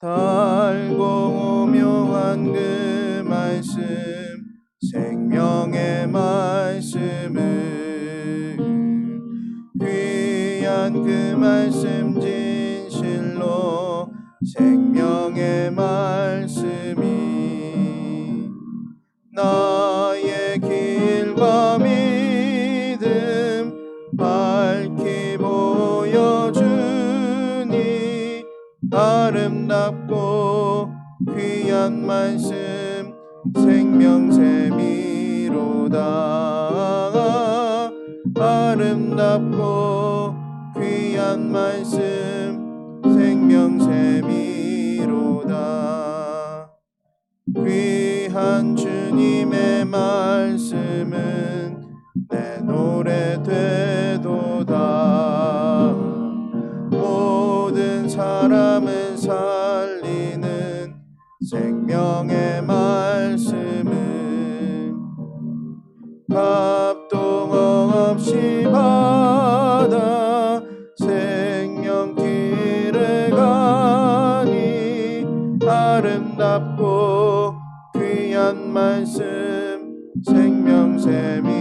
달고 오묘한 그 말씀 생명의 말씀을 귀한 그 말씀 진실로 생 아름답고 귀한 말씀 생명샘이로다. 아름답고 귀한 말씀 생명샘이로다. 귀한 주님의 말씀은 내 노래 되 생명의 말씀은 합동 없이 받아 생명길을 가니 아름답고 귀한 말씀 생명샘이로다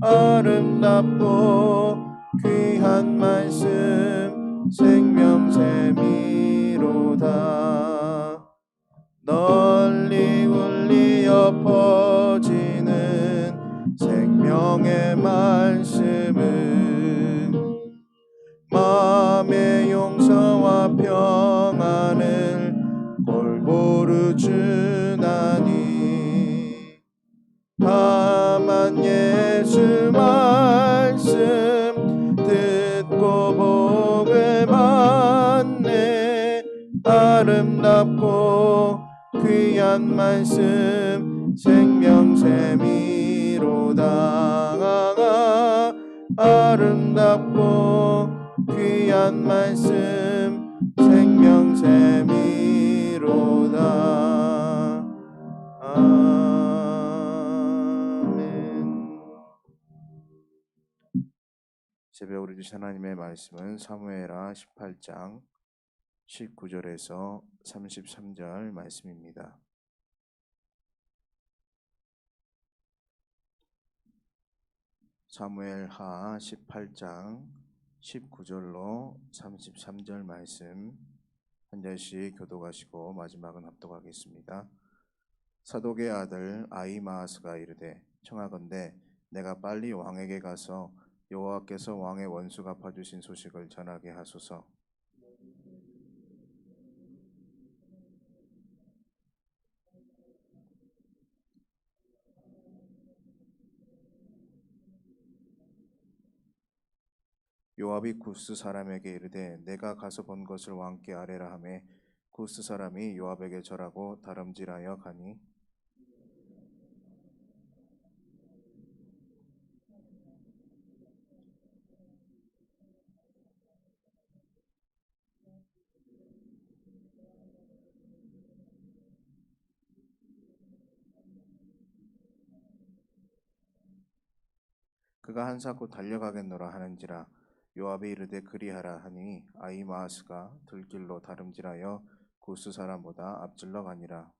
아름답고 귀한 말씀 생명샘이로다. 널리 울리어 한 말씀 생명샘이로다 아름답고 귀한 말씀 생명샘이로다 아멘 새벽 우리 주신 하나님의 말씀은 사무엘하 18장 19절에서 33절 말씀입니다. 사무엘하 18장 19절로 33절 말씀 한 절씩 교독하시고 마지막은 합독하겠습니다. 사독의 아들 아이마스가 이르되 청하건대 내가 빨리 왕에게 가서 여호와께서 왕의 원수 갚아주신 소식을 전하게 하소서. 요압이 구스 사람에게 이르되 내가 가서 본 것을 왕께 아뢰라 하매 구스 사람이 요압에게 절하고 다름질하여 가니. 그가 한사코 달려가겠노라 하는지라 요압에 이르되 그리하라 하니 아이마하스가 들길로 다름질하여 구스 사람보다 앞질러 가니라.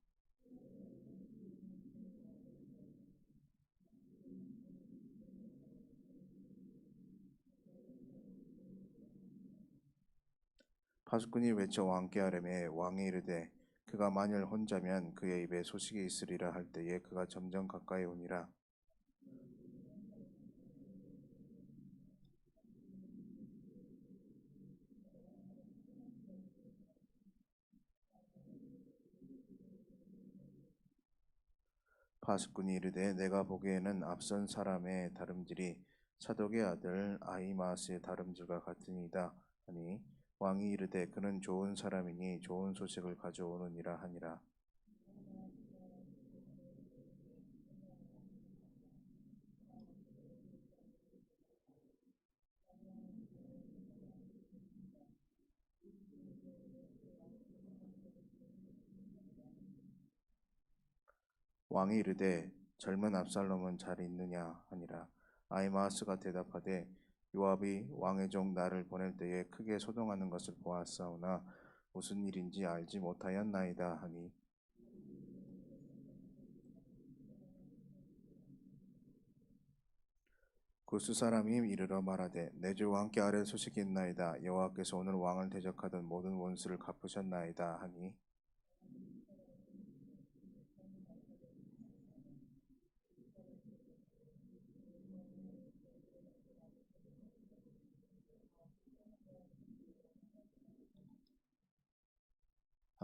파수꾼이 외쳐 왕께 하려매 왕에 이르되 그가 만일 혼자면 그의 입에 소식이 있으리라 할 때에 그가 점점 가까이 오니라. 파수꾼이 이르되 내가 보기에는 앞선 사람의 다름질이 사독의 아들 아이마스의 다름질과 같으니이다 하니 왕이 이르되 그는 좋은 사람이니 좋은 소식을 가져오느니라 하니라 왕이 이르되 젊은 압살롬은 잘 있느냐 하니라. 아이마스가 대답하되 요압이 왕의 종 나를 보낼 때에 크게 소동하는 것을 보았사오나 무슨 일인지 알지 못하였나이다 하니. 구스 사람이 이르러 말하되 내주 왕께 아래 소식이 있나이다. 여호와께서 오늘 왕을 대적하던 모든 원수를 갚으셨나이다 하니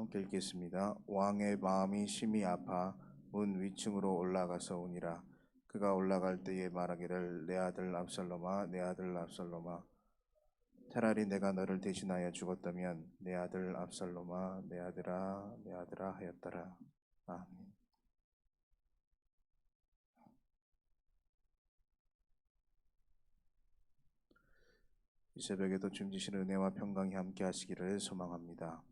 함께 읽겠습니다. 왕의 마음이 심히 아파 문 위층으로 올라가서 오니라. 그가 올라갈 때에 말하기를 내 아들 압살롬아 내 아들 압살롬아 차라리 내가 너를 대신하여 죽었다면 내 아들 압살롬아 내 아들아 내 아들아 하였더라. 아멘. 이 새벽에도 주님 주신 은혜와 평강이 함께 하시기를 소망합니다.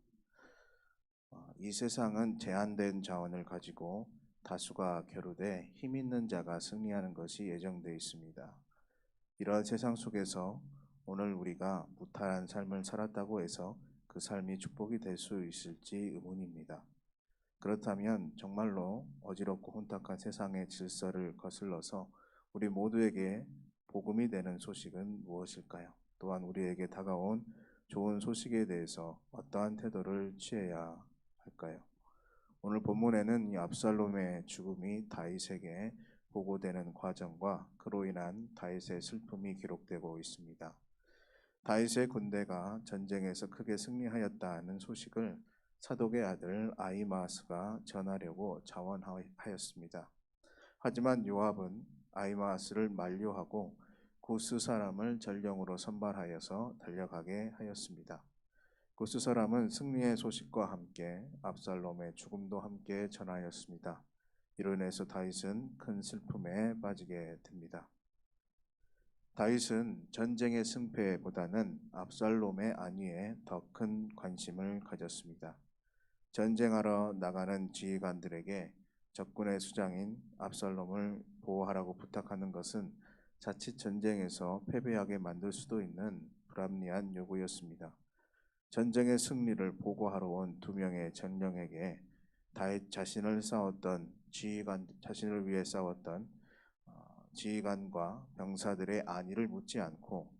어, 이 세상은 제한된 자원을 가지고 다수가 겨루되 힘 있는 자가 승리하는 것이 예정되어 있습니다. 이러한 세상 속에서 오늘 우리가 무탈한 삶을 살았다고 해서 그 삶이 축복이 될 수 있을지 의문입니다. 그렇다면 정말로 어지럽고 혼탁한 세상의 질서를 거슬러서 우리 모두에게 복음이 되는 소식은 무엇일까요? 또한 우리에게 다가온 좋은 소식에 대해서 어떠한 태도를 취해야 할까요? 오늘 본문에는 이 압살롬의 죽음이 다윗에게 보고되는 과정과 그로 인한 다윗의 슬픔이 기록되고 있습니다. 다윗의 군대가 전쟁에서 크게 승리하였다는 소식을 사독의 아들 아이마스가 전하려고 자원하였습니다. 하지만 요압은 아이마스를 만류하고 구스 사람을 전령으로 선발하여서 달려가게 하였습니다. 구스 사람은 승리의 소식과 함께 압살롬의 죽음도 함께 전하였습니다. 이로 인해서 다윗은 큰 슬픔에 빠지게 됩니다. 다윗은 전쟁의 승패보다는 압살롬의 안위에 더 큰 관심을 가졌습니다. 전쟁하러 나가는 지휘관들에게 적군의 수장인 압살롬을 보호하라고 부탁하는 것은 자칫 전쟁에서 패배하게 만들 수도 있는 불합리한 요구였습니다. 전쟁의 승리를 보고하러 온 두 명의 전령에게 다윗 자신을 싸웠던 지휘관 자신을 위해 싸웠던 어, 지휘관과 병사들의 안위를 묻지 않고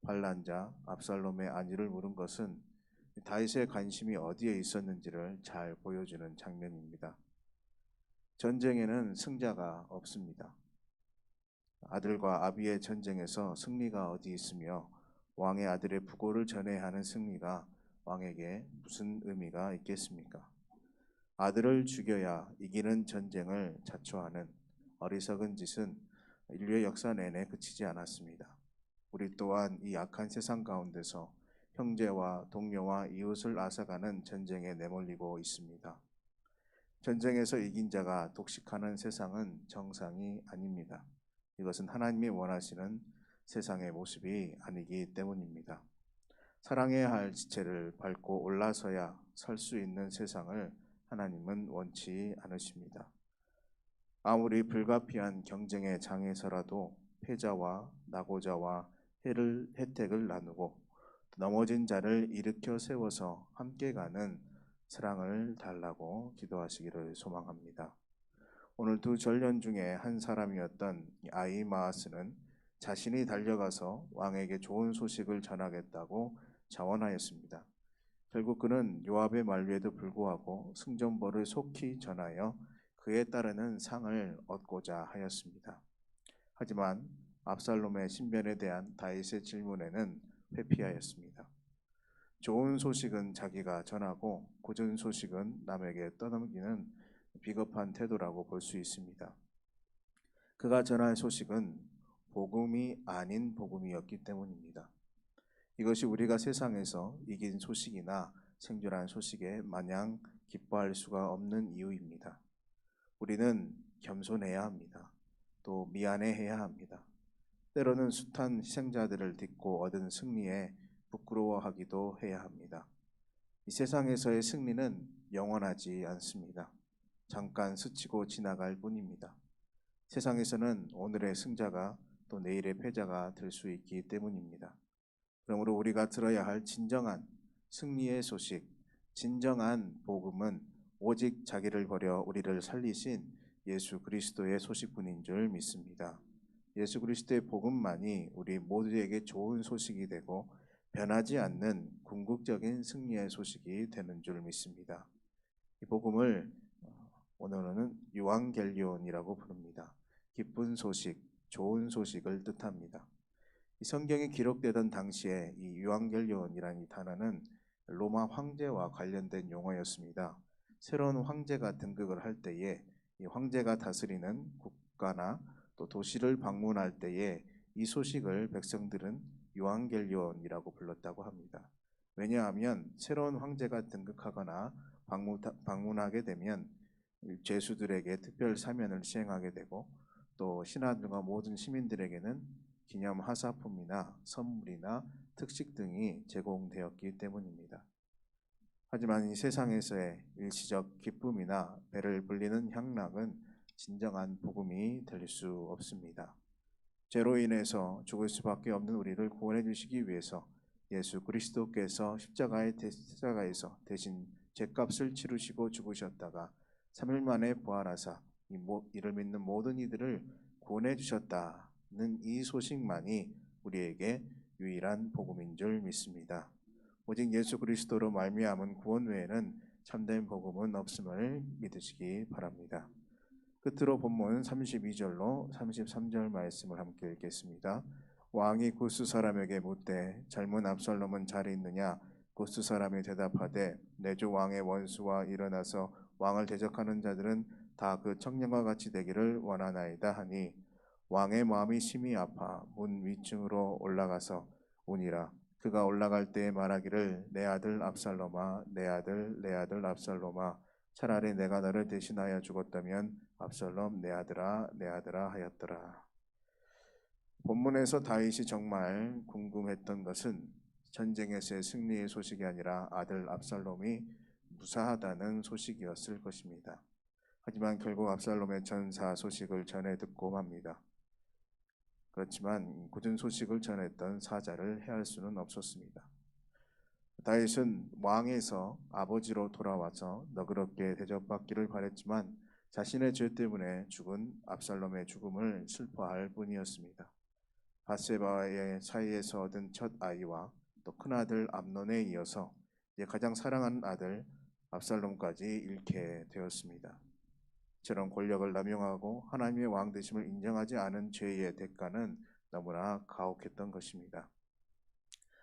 반란자 압살롬의 안위를 물은 것은 다윗의 관심이 어디에 있었는지를 잘 보여주는 장면입니다. 전쟁에는 승자가 없습니다. 아들과 아비의 전쟁에서 승리가 어디 있으며 왕의 아들의 부고를 전해야 하는 승리가 왕에게 무슨 의미가 있겠습니까? 아들을 죽여야 이기는 전쟁을 자초하는 어리석은 짓은 인류의 역사 내내 그치지 않았습니다. 우리 또한 이 악한 세상 가운데서 형제와 동료와 이웃을 앗아가는 전쟁에 내몰리고 있습니다. 전쟁에서 이긴 자가 독식하는 세상은 정상이 아닙니다. 이것은 하나님이 원하시는 세상의 모습이 아니기 때문입니다. 사랑해야 할 지체를 밟고 올라서야 설 수 있는 세상을 하나님은 원치 않으십니다. 아무리 불가피한 경쟁의 장에서라도 패자와 나고자와 해를, 혜택을 나누고 넘어진 자를 일으켜 세워서 함께 가는 사랑을 달라고 기도하시기를 소망합니다. 오늘 두 전련 중에 한 사람이었던 아이마스는 자신이 달려가서 왕에게 좋은 소식을 전하겠다고 자원하였습니다. 결국 그는 요압의 만류에도 불구하고 승전보를 속히 전하여 그에 따르는 상을 얻고자 하였습니다. 하지만 압살롬의 신변에 대한 다윗의 질문에는 회피하였습니다. 좋은 소식은 자기가 전하고 고전 소식은 남에게 떠넘기는 비겁한 태도라고 볼 수 있습니다. 그가 전할 소식은 복음이 아닌 복음이었기 때문입니다. 이것이 우리가 세상에서 이긴 소식이나 생존한 소식에 마냥 기뻐할 수가 없는 이유입니다. 우리는 겸손해야 합니다. 또 미안해해야 합니다. 때로는 숱한 희생자들을 딛고 얻은 승리에 부끄러워하기도 해야 합니다. 이 세상에서의 승리는 영원하지 않습니다. 잠깐 스치고 지나갈 뿐입니다. 세상에서는 오늘의 승자가 또 내일의 패자가 될 수 있기 때문입니다. 그러므로 우리가 들어야 할 진정한 승리의 소식, 진정한 복음은 오직 자기를 버려 우리를 살리신 예수 그리스도의 소식뿐인 줄 믿습니다. 예수 그리스도의 복음만이 우리 모두에게 좋은 소식이 되고 변하지 않는 궁극적인 승리의 소식이 되는 줄 믿습니다. 이 복음을 어, 오늘은 유앙겔리온이라고 부릅니다. 기쁜 소식, 좋은 소식을 뜻합니다. 이 성경이 기록되던 당시에 이 유앙겔리온이라는 이 단어는 로마 황제와 관련된 용어였습니다. 새로운 황제가 등극을 할 때에 이 황제가 다스리는 국가나 또 도시를 방문할 때에 이 소식을 백성들은 유앙겔리온이라고 불렀다고 합니다. 왜냐하면 새로운 황제가 등극하거나 방문, 방문 하게 되면 죄수들에게 특별 사면을 시행하게 되고 또 신하들과 모든 시민들에게는 기념 하사품이나 선물이나 특식 등이 제공되었기 때문입니다. 하지만 이 세상에서의 일시적 기쁨이나 배를 불리는 향락은 진정한 복음이 될 수 없습니다. 죄로 인해서 죽을 수밖에 없는 우리를 구원해 주시기 위해서 예수 그리스도께서 십자가의 십자가에서 대신 죄값을 치르시고 죽으셨다가 3일 만에 부활하사 이를 믿는 모든 이들을 구원해 주셨다 는 이 소식만이 우리에게 유일한 복음인 줄 믿습니다. 오직 예수 그리스도로 말미암은 구원 외에는 참된 복음은 없음을 믿으시기 바랍니다. 끝으로 본문 32절로 33절 말씀을 함께 읽겠습니다. 왕이 구스 사람에게 묻되 젊은 압살롬은 잘 있느냐? 구스 사람이 대답하되 내주 왕의 원수와 일어나서 왕을 대적하는 자들은 다 그 청년과 같이 되기를 원하나이다 하니 왕의 마음이 심히 아파 문 위층으로 올라가서 오니라 그가 올라갈 때에 말하기를 내 아들 압살롬아 내 아들 내 아들 압살롬아 차라리 내가 너를 대신하여 죽었다면 압살롬 내 아들아 내 아들아 하였더라. 본문에서 다윗이 정말 궁금했던 것은 전쟁에서의 승리의 소식이 아니라 아들 압살롬이 무사하다는 소식이었을 것입니다. 하지만 결국 압살롬의 전사 소식을 전해 듣고 맙니다. 그렇지만 굳은 소식을 전했던 사자를 해할 수는 없었습니다. 다윗은 왕에서 아버지로 돌아와서 너그럽게 대접받기를 바랬지만 자신의 죄 때문에 죽은 압살롬의 죽음을 슬퍼할 뿐이었습니다. 바세바의 사이에서 얻은 첫 아이와 또 큰아들 암논에 이어서 이제 가장 사랑하는 아들 압살롬까지 잃게 되었습니다. 저런 권력을 남용하고 하나님의 왕 되심을 인정하지 않은 죄의 대가는 너무나 가혹했던 것입니다.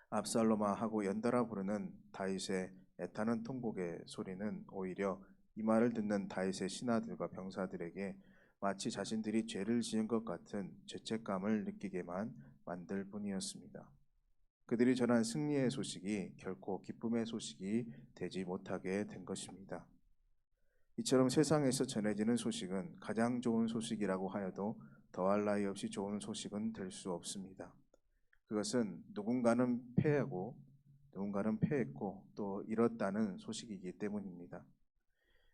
압살롬아 하고 연달아 부르는 다윗의 애타는 통곡의 소리는 오히려 이 말을 듣는 다윗의 신하들과 병사들에게 마치 자신들이 죄를 지은 것 같은 죄책감을 느끼게만 만들 뿐이었습니다. 그들이 전한 승리의 소식이 결코 기쁨의 소식이 되지 못하게 된 것입니다. 이처럼 세상에서 전해지는 소식은 가장 좋은 소식이라고 하여도 더할 나위 없이 좋은 소식은 될 수 없습니다. 그것은 누군가는 패하고 누군가는 패했고 또 잃었다는 소식이기 때문입니다.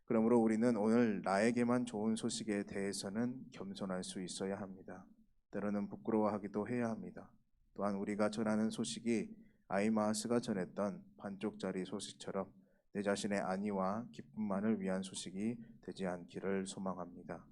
그러므로 우리는 오늘 나에게만 좋은 소식에 대해서는 겸손할 수 있어야 합니다. 때로는 부끄러워하기도 해야 합니다. 또한 우리가 전하는 소식이 아이마스가 전했던 반쪽짜리 소식처럼 내 자신의 안위와 기쁨만을 위한 소식이 되지 않기를 소망합니다.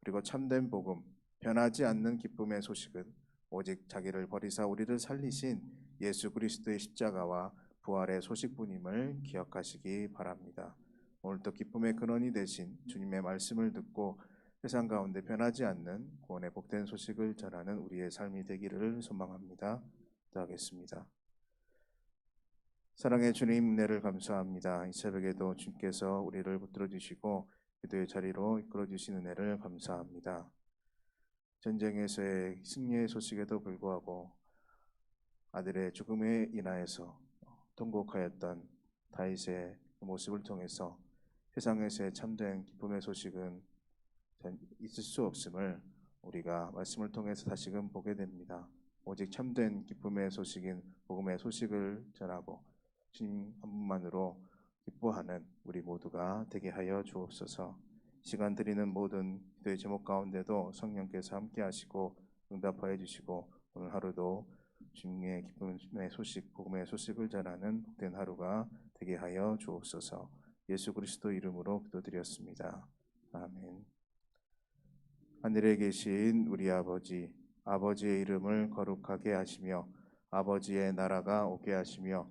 그리고 참된 복음, 변하지 않는 기쁨의 소식은 오직 자기를 버리사 우리를 살리신 예수 그리스도의 십자가와 부활의 소식뿐임을 기억하시기 바랍니다. 오늘도 기쁨의 근원이 되신 주님의 말씀을 듣고 세상 가운데 변하지 않는 구원의 복된 소식을 전하는 우리의 삶이 되기를 소망합니다. 기도하겠습니다. 사랑의 주님 은혜를 감사합니다. 이 새벽에도 주님께서 우리를 붙들어 주시고 기도의 자리로 이끌어 주신 은혜를 감사합니다. 전쟁에서의 승리의 소식에도 불구하고 아들의 죽음에 인하여서 통곡하였던 다윗의 모습을 통해서 세상에서의 참된 기쁨의 소식은 전- 있을 수 없음을 우리가 말씀을 통해서 다시금 보게 됩니다. 오직 참된 기쁨의 소식인 복음의 소식을 전하고 주님 한 분만으로 기뻐하는 우리 모두가 되게 하여 주옵소서. 시간 드리는 모든 기도의 제목 가운데도 성령께서 함께 하시고 응답하여 주시고 오늘 하루도 주님의 기쁨의 소식, 복음의 소식을 전하는 복된 하루가 되게 하여 주옵소서. 예수 그리스도 이름으로 기도드렸습니다. 아멘. 하늘에 계신 우리 아버지, 아버지의 이름을 거룩하게 하시며 아버지의 나라가 오게 하시며